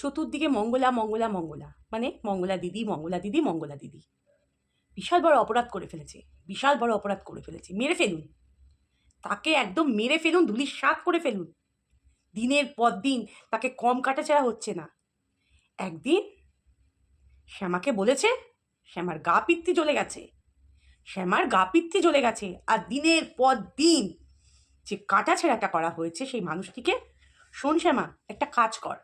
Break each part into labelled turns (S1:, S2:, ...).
S1: চতুর্দিকে মঙ্গলা মঙ্গলা মঙ্গলা। মানে মঙ্গলা দিদি মঙ্গলা দিদি মঙ্গলা দিদি। বিশাল বড় অপরাধ করে ফেলেছে। বিশাল বড় অপরাধ করে ফেলেছে। মেরে ফেলুন। তাকে একদম মেরে ফেলুন ধুলির শাক করে ফেলুন। দিনের পর দিন তাকে কম কাটাছেড়া হচ্ছে না। একদিন শ্যামাকে বলেছে, শ্যামার গা পিত্তি জ্বলে গেছে। শ্যামার গা পিত্তি জ্বলে গেছে। আর দিনের পর দিন যে কাটাছেড়াটা করা হয়েছে সেই মানুষটিকে, শোন শ্যামা, একটা কাজ কর।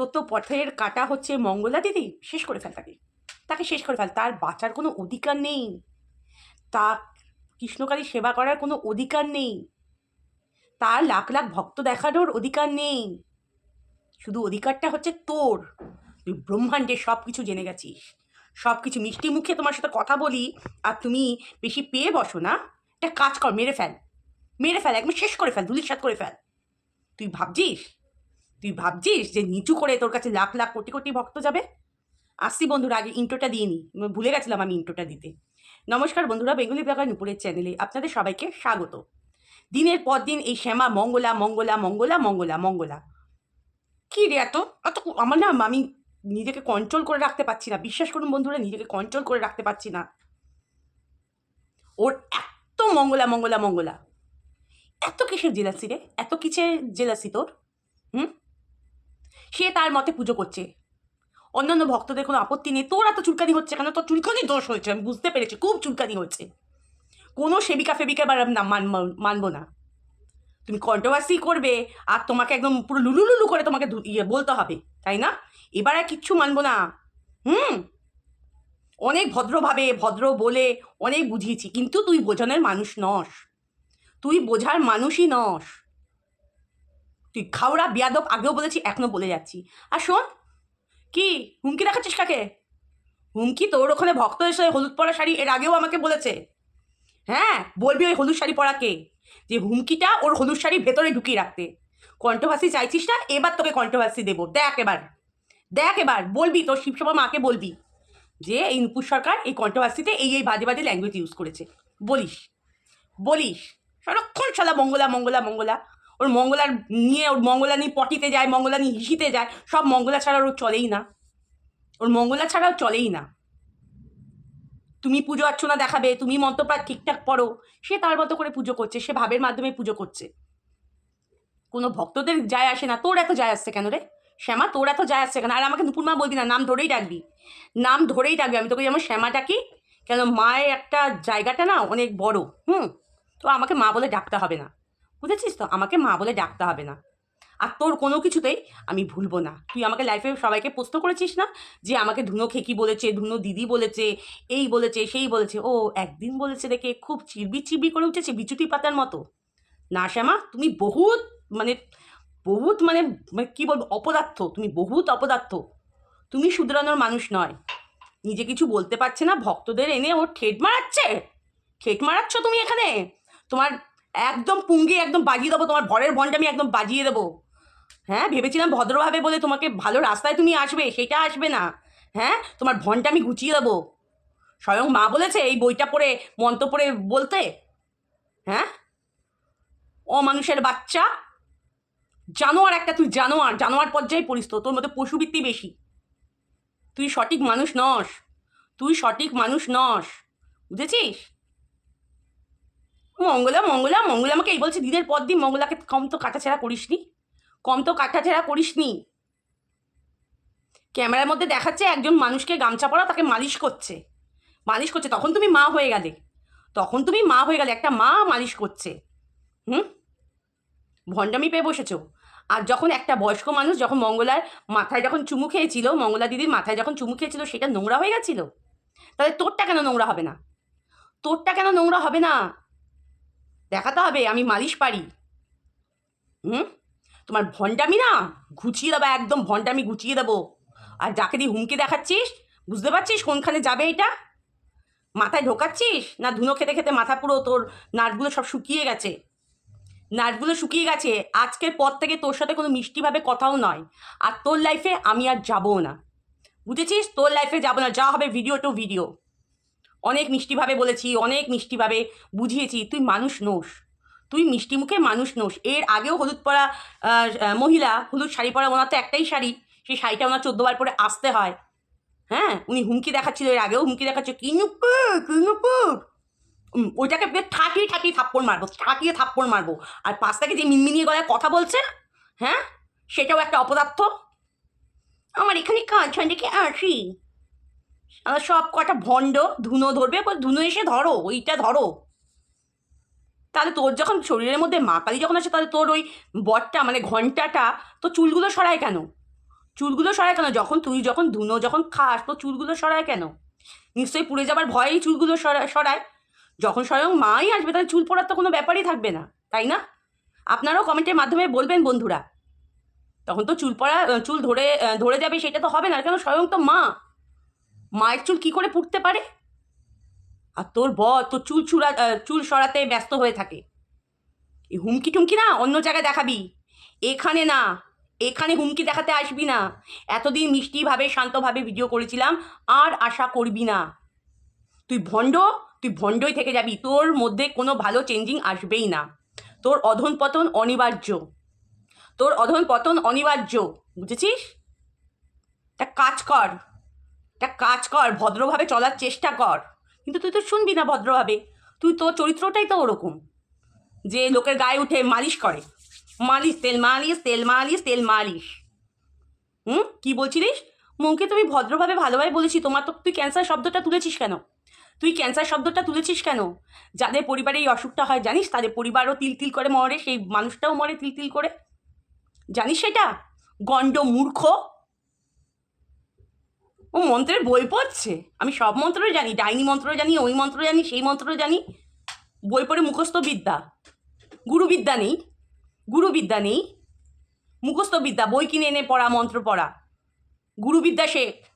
S1: তোর তো পথের কাটা হচ্ছে মঙ্গলা দিদি। শেষ করে ফেল তাকে। তাকে শেষ করে ফেল। তার বাঁচার কোনো অধিকার নেই। তা কৃষ্ণকালী সেবা করার কোনো অধিকার নেই। তার লাখ লাখ ভক্ত দেখানোর অধিকার নেই। শুধু অধিকারটা হচ্ছে তোর। তুই ব্রহ্মাণ্ডে সব কিছু জেনে গেছিস। সব কিছু মিষ্টি মুখে তোমার সাথে কথা বলি আর তুমি বেশি পেয়ে বসো না। একটা কাজ কর, মেরে ফেল। মেরে ফেল, একদম শেষ করে ফেল, ধুলির সাত করে ফেল। তুই ভাবছিস তুই ভাবছিস যে নিচু করে তোর কাছে লাখ লাখ কোটি কোটি ভক্ত যাবে? আসছি বন্ধুরা আগে ইন্টোটা দিয়ে নিই ভুলে গেছিলাম আমি ইন্টোটা দিতে। নমস্কার বন্ধুরা, বেঙ্গলি ব্লগার নুপুরের চ্যানেলে আপনাদের সবাইকে স্বাগত। দিনের পর দিন এই শ্যামা, মঙ্গলা মঙ্গলা মঙ্গলা মঙ্গলা মঙ্গলা। কী রে এত? এত আমার না আমি নিজেকে কন্ট্রোল করে রাখতে পারছি না। বিশ্বাস করুন বন্ধুরা, নিজেকে কন্ট্রোল করে রাখতে পারছি না। ওর এত মঙ্গলা মঙ্গলা মঙ্গলা। এত কিসের জেলাসি রে? এত কিসের জেলাসি তোর? হুম? সে তার মতে পুজো করছে। অন্যান্য ভক্তদের কোনো আপত্তি নেই। তোর এত চুলকানি হচ্ছে কেন? তোর চুলকানি দোষ হয়েছে, আমি বুঝতে পেরেছি। খুব চুলকানি হয়েছে। কোনো সেবিকা ফেবিকা এবার না মানবো না। তুমি কন্ট্রোভার্সি করবে আর তোমাকে একদম পুরো লুলু লুলু করে তোমাকে ইয়ে বলতে হবে, তাই না? এবার আর কিচ্ছু মানবো না। হুম? অনেক ভদ্রভাবে, ভদ্র বলে অনেক বুঝিয়েছি, কিন্তু তুই বোঝানোর মানুষ নস। তুই বোঝার মানুষই নস। তুই খাওড়া বিয়াদব, আগেও বলেছি এখনও বলে যাচ্ছি। আর শোন, কি, হুমকি দেখাচ্ছিস কাকে? হুমকি তোর ওখানে ভক্ত এসে হলুদ পরা শাড়ি এর আগেও আমাকে বলেছে। হ্যাঁ বলবি ওই হলুদ শাড়ি পরাকে, যে হুমকিটা ওর হলুদ শাড়ি ভেতরে ঢুকিয়ে রাখতে। কন্ট্রোভার্সি চাইছিস না? এবার তোকে কন্ট্রোভার্সি দেবো। দেখ এবার দেখ এবার, বলবি তোর শিবসভা মাকে বলবি যে এই নুপুর সরকার এই কন্ট্রোভার্সিতে এই এই বাজে বাজে ল্যাঙ্গুয়েজ ইউজ করেছে। বলিস বলিস, সারাক্ষণ শালা মঙ্গলা মঙ্গলা মঙ্গলা। ওর মঙ্গলার নিয়ে ওর মঙ্গলা নিয়ে পটিতে যায় মঙ্গলা নিয়ে হিসিতে যায়, সব মঙ্গলা ছাড়া ওর চলেই না। ওর মঙ্গলা ছাড়াও চলেই না। তুমি পুজো অর্চনা দেখাবে, তুমি মন্ত্রপাঠ ঠিকঠাক পড়ো, সে তার মতো করে পুজো করছে, সে ভাবের মাধ্যমে পুজো করছে। কোনো ভক্তদের যায় আসে না, তোর এত যায় আসছে কেন রে? শ্যামা, তোর এত যায় আসছে কেন? আর আমাকে নুপুর মা বলবি না, নাম ধরেই ডাকবি। নাম ধরেই ডাকবি, আমি তোকে যেমন শ্যামা ডাকি কেন মায়ের একটা জায়গাটা না অনেক বড়, হুম? তো আমাকে মা বলে ডাকতে হবে না। বুঝেছিস তো? আমাকে মা বলে ডাকতে হবে না। আর তোর কোনো কিছুতেই আমি ভুলবো না। তুই আমাকে লাইফে সবাইকে প্রশ্ন করেছিস না? যে আমাকে ধুনো খেকি বলেছে, ধুনো দিদি বলেছে, এই বলেছে, সেই বলেছে। ও একদিন বলেছে দেখে খুব চিরবি চিরবি করে উঠেছে বিচুটি পাতার মতো। না শ্যামা, তুমি বহুত মানে বহুত মানে মানে কী বলব, অপদার্থ। তুমি বহুত অপদার্থ। তুমি শুধরানোর মানুষ নয়। নিজে কিছু বলতে পারছে না। ভক্তদের এনে ওর ঠেট মারাচ্ছে। ঠেট মারাচ্ছ তুমি এখানে? তোমার একদম পুঙ্গি একদম বাজিয়ে দেবো, তোমার ভরের ভনটা আমি একদম বাজিয়ে দেবো। হ্যাঁ ভেবেছিলাম ভদ্রভাবে বলে তোমাকে ভালো রাস্তায় তুমি আসবে, সেটা আসবে না। হ্যাঁ তোমার ভনটা আমি গুছিয়ে দেবো। স্বয়ং মা বলেছে এই বইটা পড়ে, মন্ত্র পড়ে বলতে। হ্যাঁ? অমানুষের বাচ্চা। জানোয়ার একটা, তুই জানোয়ার জানোয়ার পর্যায়ে পড়িস তো, তোর মধ্যে পশুবৃত্তি বেশি। তুই সঠিক মানুষ নস, তুই সঠিক মানুষ নস, বুঝেছিস? মঙ্গলা মঙ্গলা মঙ্গলা আমাকে এই বলছে, দিনের পর দিন মঙ্গলাকে কম তো কাটাছেড়া করিসনি, কম তো কাটাছেড়া করিসনি। ক্যামেরার মধ্যে দেখাচ্ছে একজন মানুষকে গামছা পরা, তাকে মালিশ করছে। মালিশ করছে, তখন তুমি মা হয়ে গেলে। তখন তুমি মা হয়ে গেলে, একটা মা মালিশ করছে। হুম? ভণ্ডামি পেয়ে বসেছো। আর যখন একটা বয়স্ক মানুষ যখন মঙ্গলার মাথায় যখন চুমু খেয়েছিল, মঙ্গলা দিদির মাথায় যখন চুমু খেয়েছিল, সেটা নোংরা হয়ে গেছিল? তাহলে তোরটা কেন নোংরা হবে না? তোরটা কেন নোংরা হবে না? দেখাতে হবে, আমি মালিশ পারি। হুম? তোমার ভণ্ডামি না? ঘুচিয়ে দেবো, একদম ভণ্ডামি গুছিয়ে দেবো। আর যাকে দিয়ে হুমকি দেখাচ্ছিস, বুঝতে পারছিস কোনখানে যাবে এটা? মাথায় ঢোকাচ্ছিস? না ধুনো খেতে খেতে মাথা পুরো তোর নাটগুলো সব শুকিয়ে গেছে? নাটগুলো শুকিয়ে গেছে, আজকের পর থেকে তোর সাথে কোনো মিষ্টিভাবে কথাও নয়। আর তোর লাইফে আমি আর যাবও না। বুঝেছিস? তোর লাইফে যাব না, যা হবে ভিডিও টু ভিডিও অনেক মিষ্টিভাবে বলেছি, অনেক মিষ্টিভাবে বুঝিয়েছি, তুই মানুষ নোস। তুই মিষ্টি মুখে মানুষ নোস। এর আগেও হলুদ পরা মহিলা হলুদ শাড়ি পরা, ওনার তো একটাই শাড়ি, সেই শাড়িটা ওনার চোদ্দবার পরে আসতে হয়। হ্যাঁ উনি হুমকি দেখাচ্ছিল, এর আগেও হুমকি দেখাচ্ছে কিনুপু কিনুপু ওইটাকে ঠাকিয়ে ঠাকিয়ে থাপ্পড় মারবো, ঠাকিয়ে থাপ্পড় মারবো। আর পাশ থেকে যে মিনমিনিয়ে গলায় কথা বলছে হ্যাঁ সেটাও একটা অপদার্থ। আমার এখানে কাজ হয় দেখে আসি আমার সব কটা ভণ্ড ধুনো ধরবে ধুনো এসে ধরো, ওইটা ধরো। তাহলে তোর যখন শরীরের মধ্যে মা যখন আসে, তাহলে তোর ওই বটটা মানে ঘন্টাটা, তো চুলগুলো সরায় কেন? চুলগুলো সরায় কেন? যখন তুই যখন ধুনো যখন খাস তো চুলগুলো সরায় কেন? নিশ্চয়ই পুড়ে যাবার ভয়েই চুলগুলো সরা- সরায়। যখন স্বয়ং মাই আসবে, তাহলে চুল পড়ার তো কোনো ব্যাপারই থাকবে না, তাই না? আপনারাও কমেন্টের মাধ্যমে বলবেন বন্ধুরা। তখন তো চুল পড়া, চুল ধরে ধরে যাবে, সেটা তো হবে না, কেন? স্বয়ং তো মা। মায়ের চুল কি করে পুড়তে পারে? আর তোর বর তোর চুল চুরা চুল সরাতে ব্যস্ত হয়ে থাকে। এই হুমকি টুমকি না, অন্য জায়গায় দেখাবি। এখানে না, এখানে হুমকি দেখাতে আসবি না। এতদিন মিষ্টিভাবে, শান্তভাবে ভিডিও করেছিলাম, আর আশা করবি না। তুই ভণ্ড, তুই ভণ্ডই থেকে যাবি। তোর মধ্যে কোনো ভালো চেঞ্জিং আসবেই না। তোর অধন পতন অনিবার্য। তোর অধন পতন অনিবার্য, বুঝেছিস? একটা কাজ কর। একটা কাজ কর, ভদ্রভাবে চলার চেষ্টা কর। কিন্তু তুই তো শুনবি না ভদ্রভাবে। তুই তোর চরিত্রটাই তো ওরকম। যে লোকের গায়ে উঠে মালিশ করে। মালিশ, তেল মালিশ তেল মালিশ তেল মালিশ। হুম? কি বলছিলিস? মনকে তুমি ভদ্রভাবে, ভালোভাবে বলেছি। তোমার তো তুই ক্যান্সার শব্দটা তুলেছিস কেন? তুই ক্যান্সার শব্দটা তুলেছিস কেন? যাদের পরিবারে এই অসুখটা হয়, জানিস? তাদের পরিবারও তিল তিল করে মরে, সেই মানুষটাও মরে তিল তিল করে। জানিস সেটা? গণ্ড মূর্খ। ও মন্ত্রের বই পড়ছে? আমি সব মন্ত্র জানি, ডাইনি মন্ত্র জানি, ওই মন্ত্র জানি, সেই মন্ত্র জানি। বই পড়ে মুখস্থ বিদ্যা। গুরুবিদ্যা নেই। গুরুবিদ্যা নেই। মুখস্থ বিদ্যা, বই কিনে এনে পড়া, মন্ত্র পড়া। গুরুবিদ্যা শেখ।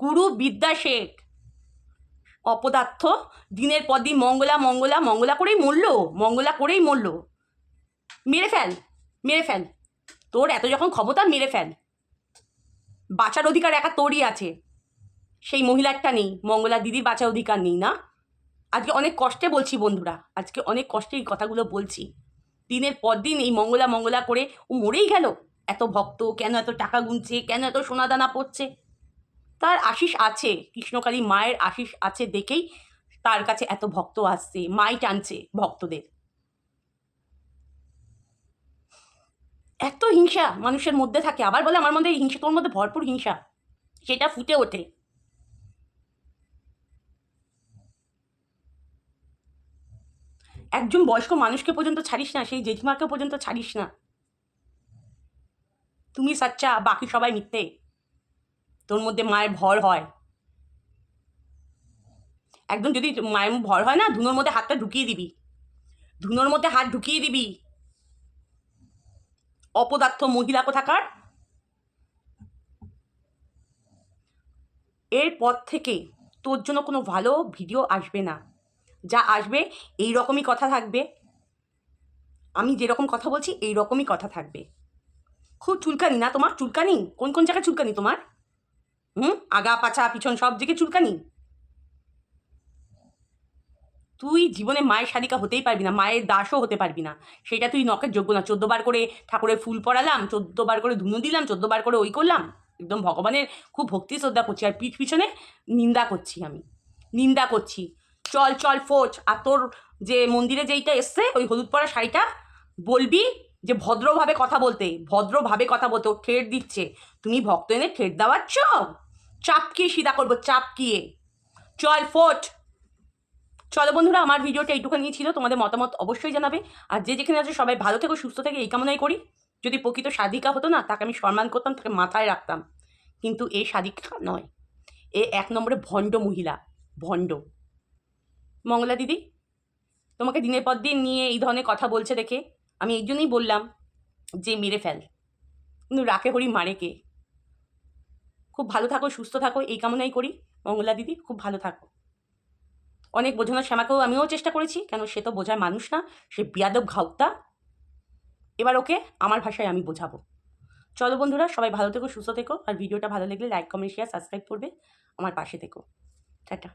S1: গুরুবিদ্যা শেখ। অপদার্থ, দিনের পর দিন মঙ্গলা মঙ্গলা মঙ্গলা করেই মরল, মঙ্গলা করেই মরল। মেরে ফেল মেরে ফেল। তোর এত যখন ক্ষমতা, মেরে ফেল। বাঁচার অধিকার একা তোরই আছে। সেই মহিলারটা নেই, মঙ্গলা দিদির বাঁচার অধিকার নেই, না? আজকে অনেক কষ্টে বলছি বন্ধুরা, আজকে অনেক কষ্টে এই কথাগুলো বলছি। দিনের পর দিন এই মঙ্গলা মঙ্গলা করে ও মরেই গেল। এত ভক্ত, কেন এত টাকা গুনছে, কেন এত সোনাদানা পড়ছে? তার আশিস আছে, কৃষ্ণকালী মায়ের আশিস আছে দেখেই তার কাছে এত ভক্ত আসছে, মাই টানছে ভক্তদের এত হিংসা মানুষের মধ্যে থাকে। আবার বলে আমার মধ্যে হিংসা, তোর মধ্যে ভরপুর হিংসা। সেটা ফুটে ওঠে। একজন বয়স্ক মানুষকে পর্যন্ত ছাড়িস না, সেই জেঠিমাকে পর্যন্ত ছাড়িস না। তুমি সাচ্চা, বাকি সবাই মিথ্যে। তোর মধ্যে মায়ের ভর হয়। একদম যদি মায়ের ভর হয় না, ধুনোর মধ্যে হাতটা ঢুকিয়ে দিবি। ধুনোর মধ্যে হাত ঢুকিয়ে দিবি। অপদার্থ মহিলা কোথাকার? এরপর থেকে তোর জন্য কোনো ভালো ভিডিও আসবে না। যা আসবে এই রকমই কথা থাকবে। আমি যেরকম কথা বলছি এই রকমই কথা থাকবে। খুব চুলকানি না তোমার? চুলকানি? কোন কোন জায়গায় চুলকানি তোমার? হুম? আগা, পাছা, পিছন সব দিকে চুলকানি? তুই জীবনে মায়ের শালিকা হতেই পারবি না, মায়ের দাসও হতে পারবি না। সেটা তুই নখের যোগ্য না। চোদ্দবার করে ঠাকুরের ফুল পড়ালাম চোদ্দবার করে ধুনো দিলাম চোদ্দবার করে ওই করলাম। একদম ভগবানের খুব ভক্তি, শ্রদ্ধা করছি। আর পিঠ পিছনে নিন্দা করছি আমি। নিন্দা করছি। চল চল, ফোচ। আর তোর যে মন্দিরে যেইটা এসছে, ওই হলুদ পরা শাড়িটা, বলবি যে ভদ্রভাবে কথা বলতে। ভদ্রভাবে কথা বলতে। ও ঠেট দিচ্ছে। তুমি ভক্ত এনে ঠেট দেওয়াচ্ছ? চাপকিয়ে সিধা করব, চাপকিয়ে। চল ফোট চলো বন্ধুরা, আমার ভিডিওটা এইটুখানি ছিল। তোমাদের মতামত অবশ্যই জানাবে। আর যে যেখানে আছে, সবাই ভালো থেকো, সুস্থ থেকে, এই কামনাই করি। যদি প্রকৃত সাধিকা হতো না, তাকে আমি সম্মান করতাম, তাকে মাথায় রাখতাম। কিন্তু এই সাধিকা নয়। এ এক নম্বরে ভণ্ড মহিলা, ভণ্ড। মঙ্গলা দিদি, তোমাকে দিনের পর দিন নিয়ে এই ধরনের কথা বলছে দেখে আমি এই জন্যই বললাম যে মেরে ফেল। কিন্তু রাখে হরি মারে কে? খুব ভালো থাকো, সুস্থ থাকো, এই কামনাই করি। মঙ্গলা দিদি, খুব ভালো থাকো। অনেক বোঝানোর শ্যামাকেও আমিও চেষ্টা করেছি, কেন সে তো বোঝায় মানুষ না, সে বিয়াদব ঘাউতা। এবার ওকে আমার ভাষায় আমি বোঝাবো। চলো বন্ধুরা, সবাই ভালো থেকো, সুস্থ থেকো, আর ভিডিওটা ভালো লাগলে লাইক কমেন্ট শেয়ার সাবস্ক্রাইব করবে আমার পাশে থেকো। টাটা।